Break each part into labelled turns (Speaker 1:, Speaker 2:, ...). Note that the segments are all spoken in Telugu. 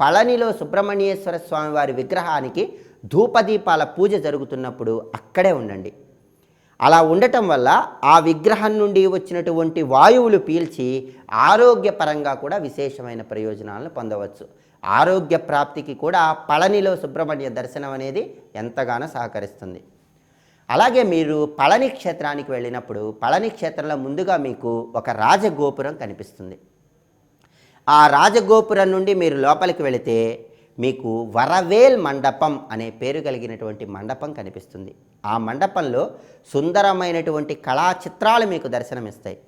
Speaker 1: పళనిలో సుబ్రహ్మణ్యేశ్వర స్వామి వారి విగ్రహానికి ధూపదీపాల పూజ జరుగుతున్నప్పుడు అక్కడే ఉండండి. అలా ఉండటం వల్ల ఆ విగ్రహం నుండి వచ్చినటువంటి వాయువులు పీల్చి ఆరోగ్యపరంగా కూడా విశేషమైన ప్రయోజనాలను పొందవచ్చు. ఆరోగ్య ప్రాప్తికి కూడా పళనిలో సుబ్రహ్మణ్య దర్శనం అనేది ఎంతగానో సహకరిస్తుంది. అలాగే మీరు పళని క్షేత్రానికి వెళ్ళినప్పుడు పళని క్షేత్రంలో ముందుగా మీకు ఒక రాజగోపురం కనిపిస్తుంది. ఆ రాజగోపురం నుండి మీరు లోపలికి వెళితే మీకు వరవేల్ మండపం అనే పేరు కలిగినటువంటి మండపం కనిపిస్తుంది. ఆ మండపంలో సుందరమైనటువంటి కళా చిత్రాలు మీకు దర్శనమిస్తాయి.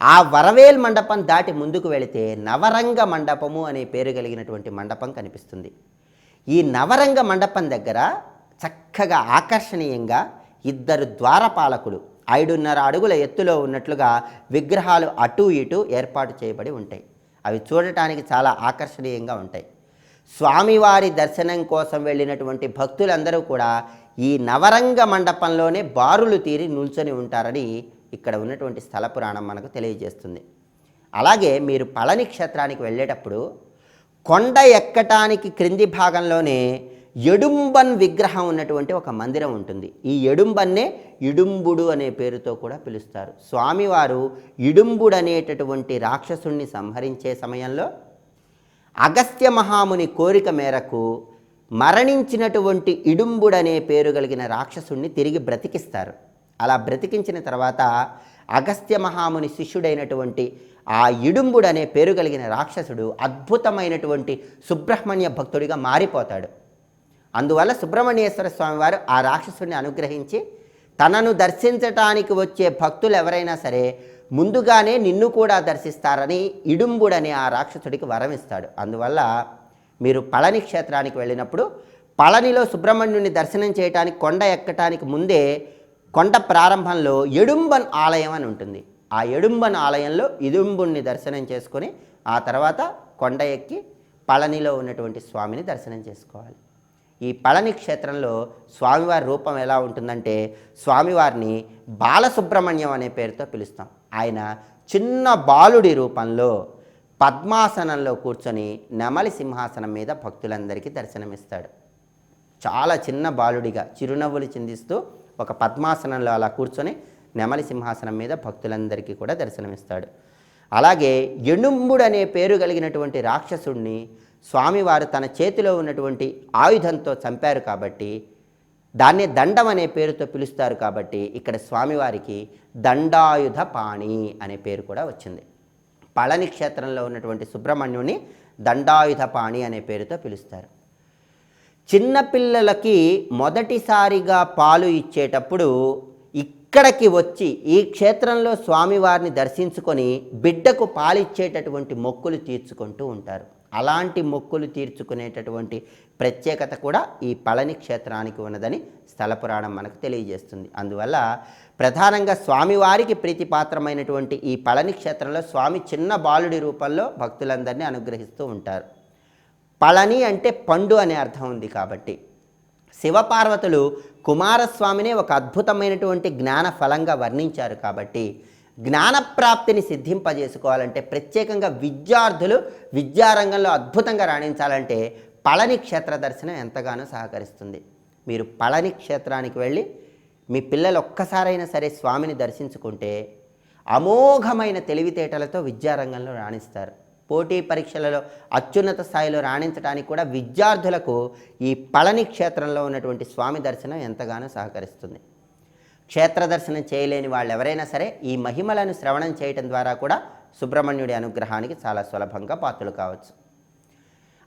Speaker 1: ఆ వరవేల్ మండపం దాటి ముందుకు వెళితే నవరంగ మండపము అనే పేరు కలిగినటువంటి మండపం కనిపిస్తుంది. ఈ నవరంగ మండపం దగ్గర చక్కగా ఆకర్షణీయంగా ఇద్దరు ద్వారపాలకులు ఐదున్నర అడుగుల ఎత్తులో ఉన్నట్లుగా విగ్రహాలు అటూ ఇటూ ఏర్పాటు చేయబడి ఉంటాయి. అవి చూడటానికి చాలా ఆకర్షణీయంగా ఉంటాయి. స్వామివారి దర్శనం కోసం వెళ్ళినటువంటి భక్తులందరూ కూడా ఈ నవరంగ మండపంలోనే బారులు తీరి నిల్చొని ఉంటారని ఇక్కడ ఉన్నటువంటి స్థల పురాణం మనకు తెలియజేస్తుంది. అలాగే మీరు పళని క్షేత్రానికి వెళ్ళేటప్పుడు కొండ ఎక్కటానికి క్రింది భాగంలోనే ఎడుంబన్ విగ్రహం ఉన్నటువంటి ఒక మందిరం ఉంటుంది. ఈ ఎడుంబన్నే ఇడుంబుడు అనే పేరుతో కూడా పిలుస్తారు. స్వామివారు ఇడుంబుడు అనేటటువంటి రాక్షసుణ్ణి సంహరించే సమయంలో అగస్త్య మహాముని కోరిక మేరకు మరణించినటువంటి ఇడుంబుడు అనే పేరు కలిగిన రాక్షసుణ్ణి తిరిగి బ్రతికిస్తారు. అలా బ్రతికించిన తర్వాత అగస్త్య మహాముని శిష్యుడైనటువంటి ఆ ఇడుంబుడు అనే పేరు కలిగిన రాక్షసుడు అద్భుతమైనటువంటి సుబ్రహ్మణ్య భక్తుడిగా మారిపోతాడు. అందువల్ల సుబ్రహ్మణ్యేశ్వర స్వామి వారు ఆ రాక్షసుని అనుగ్రహించి తనను దర్శించటానికి వచ్చే భక్తులు ఎవరైనా సరే ముందుగానే నిన్ను కూడా దర్శిస్తారని ఇడుంబుడని ఆ రాక్షసుడికి వరం ఇస్తాడు. అందువల్ల మీరు పళని క్షేత్రానికి వెళ్ళినప్పుడు పళనిలో సుబ్రహ్మణ్యుని దర్శనం చేయటానికి కొండ ఎక్కటానికి ముందే కొండ ప్రారంభంలో ఎడుంబన్ ఆలయం అని ఉంటుంది. ఆ ఎడుంబన్ ఆలయంలో ఇడుంబుణ్ణి దర్శనం చేసుకొని ఆ తర్వాత కొండ ఎక్కి పళనిలో ఉన్నటువంటి స్వామిని దర్శనం చేసుకోవాలి. ఈ పళని క్షేత్రంలో స్వామివారి రూపం ఎలా ఉంటుందంటే స్వామివారిని బాలసుబ్రహ్మణ్యం అనే పేరుతో పిలుస్తాం. ఆయన చిన్న బాలుడి రూపంలో పద్మాసనంలో కూర్చొని నెమలి సింహాసనం మీద భక్తులందరికీ దర్శనమిస్తాడు. చాలా చిన్న బాలుడిగా చిరునవ్వులు చిందిస్తూ ఒక పద్మాసనంలో అలా కూర్చొని నెమలి సింహాసనం మీద భక్తులందరికీ కూడా దర్శనమిస్తాడు. అలాగే ఎణుంబుడు అనే పేరు కలిగినటువంటి రాక్షసుడిని స్వామివారు తన చేతిలో ఉన్నటువంటి ఆయుధంతో చంపారు కాబట్టి దాన్నే దండం అనే పేరుతో పిలుస్తారు కాబట్టి ఇక్కడ స్వామివారికి దండాయుధ పాణి అనే పేరు కూడా వచ్చింది. పళని క్షేత్రంలో ఉన్నటువంటి సుబ్రహ్మణ్యుని దండాయుధ పాణి అనే పేరుతో పిలుస్తారు. చిన్నపిల్లలకి మొదటిసారిగా పాలు ఇచ్చేటప్పుడు ఇక్కడికి వచ్చి ఈ క్షేత్రంలో స్వామివారిని దర్శించుకొని బిడ్డకు పాలిచ్చేటటువంటి మొక్కులు తీర్చుకుంటూ ఉంటారు. అలాంటి మొక్కులు తీర్చుకునేటటువంటి ప్రత్యేకత కూడా ఈ పళని క్షేత్రానికి ఉన్నదని స్థల పురాణం మనకు తెలియజేస్తుంది. అందువల్ల ప్రధానంగా స్వామివారికి ప్రీతిపాత్రమైనటువంటి ఈ పళని క్షేత్రంలో స్వామి చిన్న బాలుడి రూపంలో భక్తులందరినీ అనుగ్రహిస్తూ ఉంటారు. పళని అంటే పండు అనే అర్థం ఉంది కాబట్టి శివపార్వతులు కుమారస్వామినే ఒక అద్భుతమైనటువంటి జ్ఞాన ఫలంగా వర్ణించారు కాబట్టి జ్ఞానప్రాప్తిని సిద్ధింపజేసుకోవాలంటే ప్రత్యేకంగా విద్యార్థులు విద్యారంగంలో అద్భుతంగా రాణించాలంటే పళని క్షేత్ర దర్శనం ఎంతగానో సహకరిస్తుంది. మీరు పళని క్షేత్రానికి వెళ్ళి మీ పిల్లలు ఒక్కసారైనా సరే స్వామిని దర్శించుకుంటే అమోఘమైన తెలివితేటలతో విద్యారంగంలో రాణిస్తారు. పోటీ పరీక్షలలో అత్యున్నత స్థాయిలో రాణించడానికి కూడా విద్యార్థులకు ఈ పళని క్షేత్రంలో ఉన్నటువంటి స్వామి దర్శనం ఎంతగానో సహకరిస్తుంది. క్షేత్ర దర్శనం చేయలేని వాళ్ళు ఎవరైనా సరే ఈ మహిమలను శ్రవణం చేయటం ద్వారా కూడా సుబ్రహ్మణ్యుడి అనుగ్రహానికి చాలా సులభంగా పాత్రలు కావచ్చు.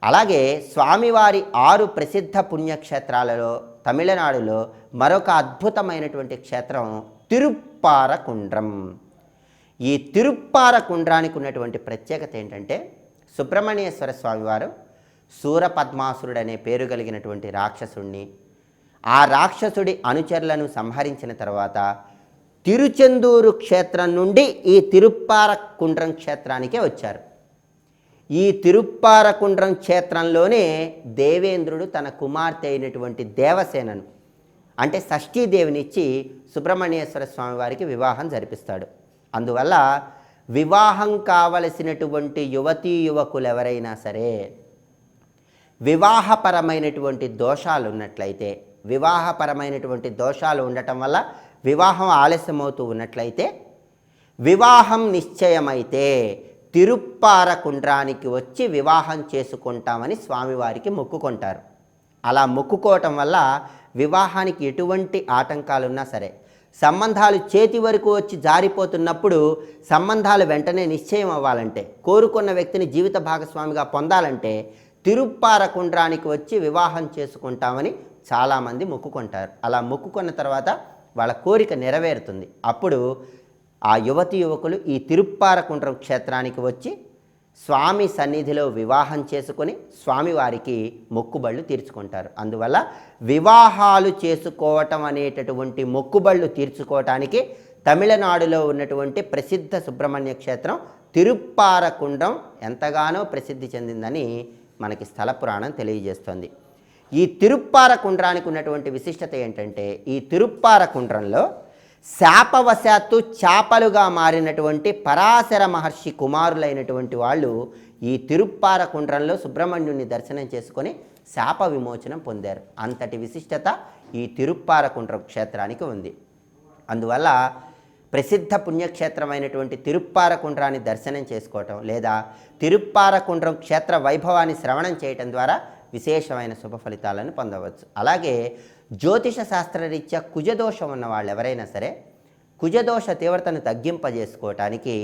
Speaker 1: అలాగే స్వామివారి ఆరు ప్రసిద్ధ పుణ్యక్షేత్రాలలో తమిళనాడులో మరొక అద్భుతమైనటువంటి క్షేత్రం తిరుప్పారకుండ్రం. ఈ తిరుప్పార కుండ్రానికి ఉన్నటువంటి ప్రత్యేకత ఏంటంటే సుబ్రహ్మణ్యేశ్వర స్వామివారు సూరపద్మాసురుడు అనే పేరు కలిగినటువంటి రాక్షసుణ్ణి ఆ రాక్షసుడి అనుచరులను సంహరించిన తర్వాత తిరుచెందూరు క్షేత్రం నుండి ఈ తిరుప్పార కుండ్రం క్షేత్రానికే వచ్చారు. ఈ తిరుప్పార కుండ్రం క్షేత్రంలోనే దేవేంద్రుడు తన కుమార్తె అయినటువంటి దేవసేనను అంటే షష్ఠీదేవినిచ్చి సుబ్రహ్మణ్యేశ్వర స్వామి వారికి వివాహం జరిపిస్తాడు. అందువల్ల వివాహం కావలసినటువంటి యువతీ యువకులు ఎవరైనా సరే వివాహపరమైనటువంటి దోషాలు ఉన్నట్లయితే వివాహపరమైనటువంటి దోషాలు ఉండటం వల్ల వివాహం ఆలస్యమవుతూ ఉన్నట్లయితే వివాహం నిశ్చయమైతే తిరుప్పార కుండ్రానికి వచ్చి వివాహం చేసుకుంటామని స్వామివారికి మొక్కుకుంటారు. అలా మొక్కుకోవటం వల్ల వివాహానికి ఎటువంటి ఆటంకాలున్నా సరే సంబంధాలు చేతి వరకు వచ్చి జారిపోతున్నప్పుడు సంబంధాలు వెంటనే నిశ్చయం అవ్వాలంటే కోరుకున్న వ్యక్తిని జీవిత భాగస్వామిగా పొందాలంటే తిరుప్పారకుండ్రానికి వచ్చి వివాహం చేసుకుంటామని చాలామంది మొక్కుకుంటారు. అలా మొక్కుకున్న తర్వాత వాళ్ళ కోరిక నెరవేరుతుంది. అప్పుడు ఆ యువతి యువకులు ఈ తిరుప్పారకుండ్రం క్షేత్రానికి వచ్చి స్వామి సన్నిధిలో వివాహం చేసుకుని స్వామివారికి మొక్కుబళ్ళు తీర్చుకుంటారు. అందువల్ల వివాహాలు చేసుకోవటం అనేటటువంటి మొక్కుబళ్ళు తీర్చుకోవటానికి తమిళనాడులో ఉన్నటువంటి ప్రసిద్ధ సుబ్రహ్మణ్య క్షేత్రం తిరుప్పారకుండం ఎంతగానో ప్రసిద్ధి చెందిందని మనకి స్థల పురాణం తెలియజేస్తుంది. ఈ తిరుప్పారకుండ్రానికి ఉన్నటువంటి విశిష్టత ఏంటంటే ఈ తిరుప్పారకుండ్రంలో శాపవశాత్తు చేపలుగా మారినటువంటి పరాశర మహర్షి కుమారులైనటువంటి వాళ్ళు ఈ తిరుప్పార కుండ్రంలో సుబ్రహ్మణ్యుని దర్శనం చేసుకొని శాప విమోచనం పొందారు. అంతటి విశిష్టత ఈ తిరుప్పార కుండ్రం క్షేత్రానికి ఉంది. అందువల్ల ప్రసిద్ధ పుణ్యక్షేత్రమైనటువంటి తిరుప్పార కుండ్రాన్ని దర్శనం చేసుకోవటం లేదా తిరుప్పార కుండ్రం క్షేత్ర వైభవాన్ని శ్రవణం చేయటం ద్వారా విశేషమైన శుభ ఫలితాలను పొందవచ్చు. అలాగే జ్యోతిష శాస్త్రరీత్యా కుజదోషం ఉన్న వాళ్ళు ఎవరైనా సరే కుజదోష తీవ్రతను తగ్గింపజేసుకోవటానికి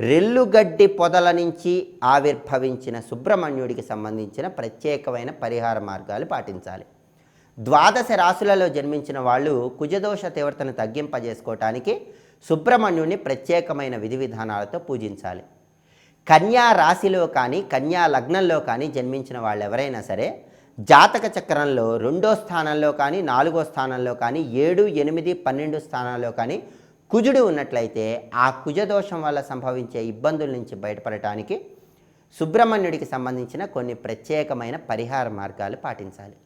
Speaker 1: రెల్లుగడ్డి పొదల నుంచి ఆవిర్భవించిన సుబ్రహ్మణ్యుడికి సంబంధించిన ప్రత్యేకమైన పరిహార మార్గాలు పాటించాలి. ద్వాదశ రాశులలో జన్మించిన వాళ్ళు కుజదోష తీవ్రతను తగ్గింపజేసుకోవటానికి సుబ్రహ్మణ్యుడిని ప్రత్యేకమైన విధి విధానాలతో పూజించాలి. కన్యా రాశిలో కానీ కన్యా లగ్నంలో కానీ జన్మించిన వాళ్ళు ఎవరైనా సరే జాతక చక్రంలో రెండో స్థానంలో కానీ నాలుగో స్థానంలో కానీ ఏడు ఎనిమిది పన్నెండు స్థానాల్లో కానీ కుజుడు ఉన్నట్లయితే ఆ కుజదోషం వల్ల సంభవించే ఇబ్బందుల నుంచి బయటపడటానికి సుబ్రహ్మణ్యుడికి సంబంధించిన కొన్ని ప్రత్యేకమైన పరిహార మార్గాలు పాటించాలి.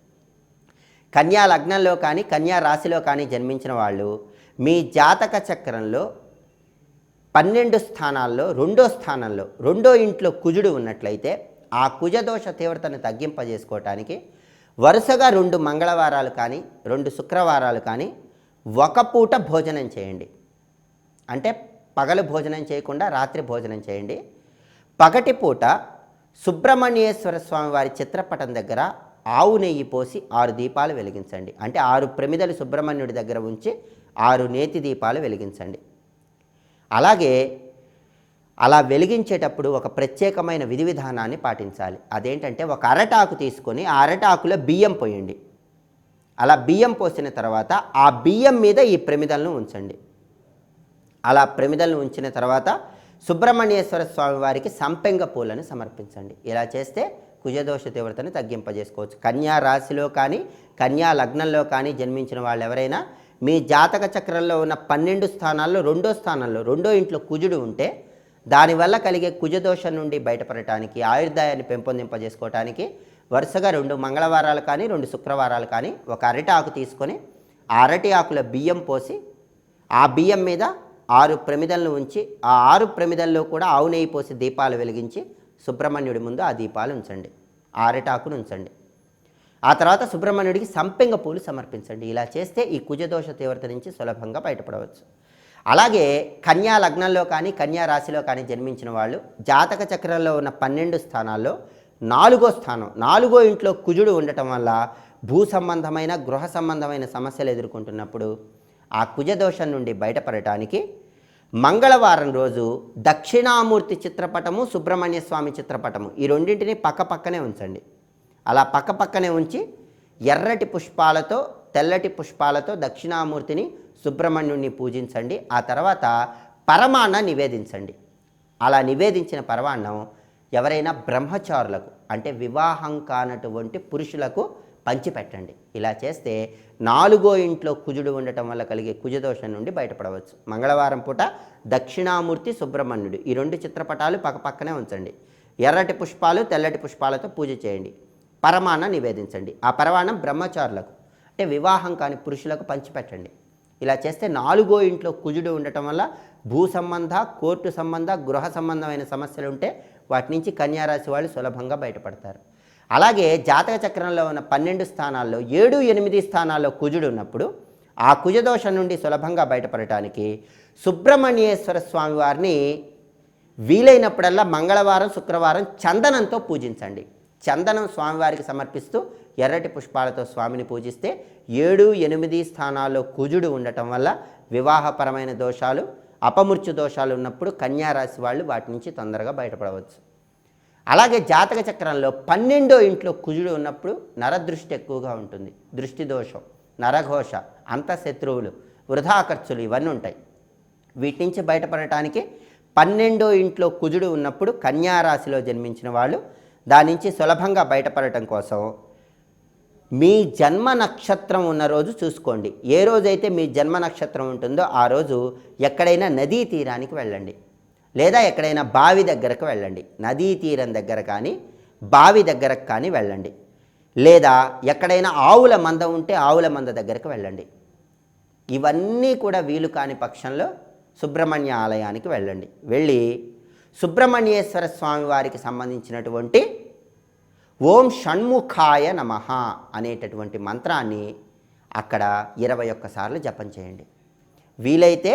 Speaker 1: కన్యా లగ్నంలో కానీ కన్యా రాశిలో కానీ జన్మించిన వాళ్ళు మీ జాతక చక్రంలో పన్నెండు స్థానాల్లో రెండో స్థానంలో రెండో ఇంట్లో కుజుడు ఉన్నట్లయితే ఆ కుజదోష తీవ్రతను తగ్గింపజేసుకోవటానికి వరుసగా రెండు మంగళవారాలు కానీ రెండు శుక్రవారాలు కానీ ఒక పూట భోజనం చేయండి. అంటే పగలు భోజనం చేయకుండా రాత్రి భోజనం చేయండి. పగటి పూట సుబ్రహ్మణ్యేశ్వర స్వామి వారి చిత్రపటం దగ్గర ఆవు నెయ్యి పోసి ఆరు దీపాలు వెలిగించండి. అంటే ఆరు ప్రమిదలు సుబ్రహ్మణ్యుడి దగ్గర ఉంచి ఆరు నేతి దీపాలు వెలిగించండి. అలాగే అలా వెలిగించేటప్పుడు ఒక ప్రత్యేకమైన విధి విధానాన్ని పాటించాలి. అదేంటంటే ఒక అరటాకు తీసుకొని ఆ అరటాకులో బియ్యం పోయండి. అలా బియ్యం పోసిన తర్వాత ఆ బియ్యం మీద ఈ ప్రమిదలను ఉంచండి. అలా ప్రమిదలను ఉంచిన తర్వాత సుబ్రహ్మణ్యేశ్వర స్వామి వారికి సంపెంగ పూలను సమర్పించండి. ఇలా చేస్తే కుజదోష తీవ్రతను తగ్గింపజేసుకోవచ్చు. కన్యా రాశిలో కానీ కన్యా లగ్నంలో కానీ జన్మించిన వాళ్ళు ఎవరైనా మీ జాతక చక్రంలో ఉన్న పన్నెండు స్థానాల్లో రెండో స్థానంలో రెండో ఇంట్లో కుజుడు ఉంటే దానివల్ల కలిగే కుజదోషం నుండి బయటపడటానికి ఆయుర్దాయాన్ని పెంపొందింపజేసుకోవటానికి వరుసగా రెండు మంగళవారాలు కానీ రెండు శుక్రవారాలు కానీ ఒక అరటి ఆకు తీసుకొని ఆ అరటి ఆకుల బియ్యం పోసి ఆ బియ్యం మీద ఆరు ప్రమిదలను ఉంచి ఆ ఆరు ప్రమిదల్లో కూడా ఆవు నెయ్యి పోసి దీపాలు వెలిగించి సుబ్రహ్మణ్యుడి ముందు ఆ దీపాలు ఉంచండి. ఆ అరటాకును ఉంచండి. ఆ తర్వాత సుబ్రహ్మణ్యుడికి సంపెంగ పూలు సమర్పించండి. ఇలా చేస్తే ఈ కుజదోష తీవ్రత నుంచి సులభంగా బయటపడవచ్చు. అలాగే కన్యా లగ్నంలో కానీ కన్యా రాశిలో కానీ జన్మించిన వాళ్ళు జాతక చక్రంలో ఉన్న పన్నెండు స్థానాల్లో నాలుగో స్థానం నాలుగో ఇంట్లో కుజుడు ఉండటం వల్ల భూ సంబంధమైన గృహ సంబంధమైన సమస్యలు ఎదుర్కొంటున్నప్పుడు ఆ కుజదోషం నుండి బయటపడటానికి మంగళవారం రోజు దక్షిణామూర్తి చిత్రపటము సుబ్రహ్మణ్య స్వామి చిత్రపటము ఈ రెండింటిని పక్క పక్కనే ఉంచండి. అలా పక్క పక్కనే ఉంచి ఎర్రటి పుష్పాలతో తెల్లటి పుష్పాలతో దక్షిణామూర్తిని సుబ్రహ్మణ్యుణ్ణి పూజించండి ఆ తర్వాత పరమాన్న నివేదించండి. అలా నివేదించిన పరమాన్నం ఎవరైనా బ్రహ్మచారులకు అంటే వివాహం కానటువంటి పురుషులకు పంచిపెట్టండి. ఇలా చేస్తే నాలుగో ఇంట్లో కుజుడు ఉండటం వల్ల కలిగే కుజదోషం నుండి బయటపడవచ్చు. మంగళవారం పూట దక్షిణామూర్తి సుబ్రహ్మణ్యుడు ఈ రెండు చిత్రపటాలు పక్కపక్కనే ఉంచండి. ఎర్రటి పుష్పాలు తెల్లటి పుష్పాలతో పూజ చేయండి. పరమాన్న నివేదించండి. ఆ పరమాన్నం బ్రహ్మచారులకు అంటే వివాహం కాని పురుషులకు పంచిపెట్టండి. ఇలా చేస్తే నాలుగో ఇంట్లో కుజుడు ఉండటం వల్ల భూ సంబంధ కోర్టు సంబంధ గృహ సంబంధమైన సమస్యలు ఉంటే వాటి నుంచి కన్యారాశి వాళ్ళు సులభంగా బయటపడతారు. అలాగే జాతక చక్రంలో ఉన్న పన్నెండు స్థానాల్లో ఏడు ఎనిమిది స్థానాల్లో కుజుడు ఉన్నప్పుడు ఆ కుజదోషం నుండి సులభంగా బయటపడటానికి సుబ్రహ్మణ్యేశ్వర స్వామి వారిని వీలైనప్పుడల్లా మంగళవారం శుక్రవారం చందనంతో పూజించండి. చందనం స్వామివారికి సమర్పిస్తూ ఎర్రటి పుష్పాలతో స్వామిని పూజిస్తే ఏడు ఎనిమిది స్థానాల్లో కుజుడు ఉండటం వల్ల వివాహపరమైన దోషాలు అపమృత్యు దోషాలు ఉన్నప్పుడు కన్యారాశి వాళ్ళు వాటి నుంచి తొందరగా బయటపడవచ్చు. అలాగే జాతక చక్రంలో పన్నెండో ఇంట్లో కుజుడు ఉన్నప్పుడు నరదృష్టి ఎక్కువగా ఉంటుంది. దృష్టి దోషం నరఘోష అంతఃశత్రువులు వృధా ఖర్చులు ఇవన్నీ ఉంటాయి. వీటి నుంచి బయటపడటానికి పన్నెండో ఇంట్లో కుజుడు ఉన్నప్పుడు కన్యారాశిలో జన్మించిన వాళ్ళు దాని నుంచి సులభంగా బయటపడటం కోసం మీ జన్మ నక్షత్రం ఉన్న రోజు చూసుకోండి. ఏ రోజైతే మీ జన్మ నక్షత్రం ఉంటుందో ఆ రోజు ఎక్కడైనా నదీ తీరానికి వెళ్ళండి. లేదా ఎక్కడైనా బావి దగ్గరకు వెళ్ళండి. నదీ తీరం దగ్గర కానీ బావి దగ్గరకు కానీ వెళ్ళండి. లేదా ఎక్కడైనా ఆవుల మంద ఉంటే ఆవుల మంద దగ్గరకు వెళ్ళండి. ఇవన్నీ కూడా వీలు కాని పక్షంలో సుబ్రహ్మణ్య ఆలయానికి వెళ్ళండి. వెళ్ళి సుబ్రహ్మణ్యేశ్వర స్వామి వారికి సంబంధించినటువంటి ఓం షణ్ముఖాయ నమ అనేటటువంటి మంత్రాన్ని అక్కడ ఇరవై ఒక్కసార్లు జపం చేయండి. వీలైతే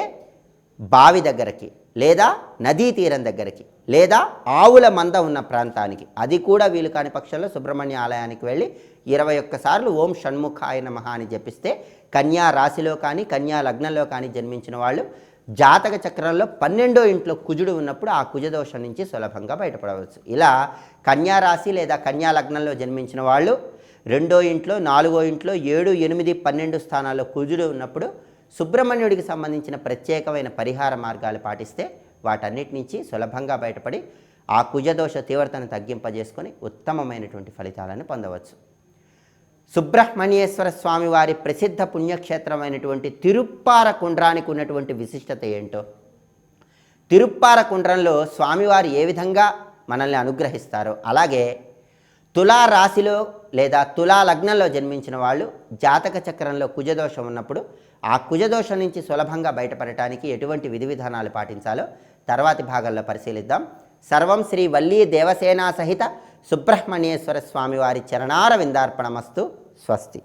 Speaker 1: బావి దగ్గరకి లేదా నదీ తీరం దగ్గరికి లేదా ఆవుల మంద ఉన్న ప్రాంతానికి అది కూడా వీలు కాని పక్షంలో సుబ్రహ్మణ్య ఆలయానికి వెళ్ళి ఇరవై ఒక్కసార్లు ఓం షణ్ముఖాయ నమ అని జపిస్తే కన్యా రాశిలో కానీ కన్యా లగ్నంలో కానీ జన్మించిన వాళ్ళు జాతక చక్రంలో పన్నెండో ఇంట్లో కుజుడు ఉన్నప్పుడు ఆ కుజదోషం నుంచి సులభంగా బయటపడవచ్చు. ఇలా కన్యా రాశి లేదా కన్యా లగ్నంలో జన్మించిన వాళ్ళు రెండో ఇంట్లో నాలుగో ఇంట్లో ఏడు ఎనిమిది పన్నెండు స్థానాల్లో కుజుడు ఉన్నప్పుడు సుబ్రహ్మణ్యుడికి సంబంధించిన ప్రత్యేకమైన పరిహార మార్గాలు పాటిస్తే వాటన్నిటి నుంచి సులభంగా బయటపడి ఆ కుజదోష తీవ్రతను తగ్గింపజేసుకొని ఉత్తమమైనటువంటి ఫలితాలను పొందవచ్చు. సుబ్రహ్మణ్యేశ్వర స్వామి వారి ప్రసిద్ధ పుణ్యక్షేత్రమైనటువంటి తిరుప్పార కుండ్రానికి ఉన్నటువంటి విశిష్టత ఏంటో? తిరుప్పార కుండ్రంలో స్వామివారు ఏ విధంగా మనల్ని అనుగ్రహిస్తారో? అలాగే తులా రాశిలో లేదా తులా లగ్నంలో జన్మించిన వాళ్ళు జాతక చక్రంలో కుజదోషం ఉన్నప్పుడు ఆ కుజదోషం నుంచి సులభంగా బయటపడటానికి ఎటువంటి విధి విధానాలు పాటించాలో తర్వాతి భాగంలో పరిశీలిద్దాం. సర్వం శ్రీ వల్లీ దేవసేనా సహిత సుబ్రహ్మణ్యేశ్వర స్వామివారి చరణార విందార్పణమస్తు. स्वस्ति।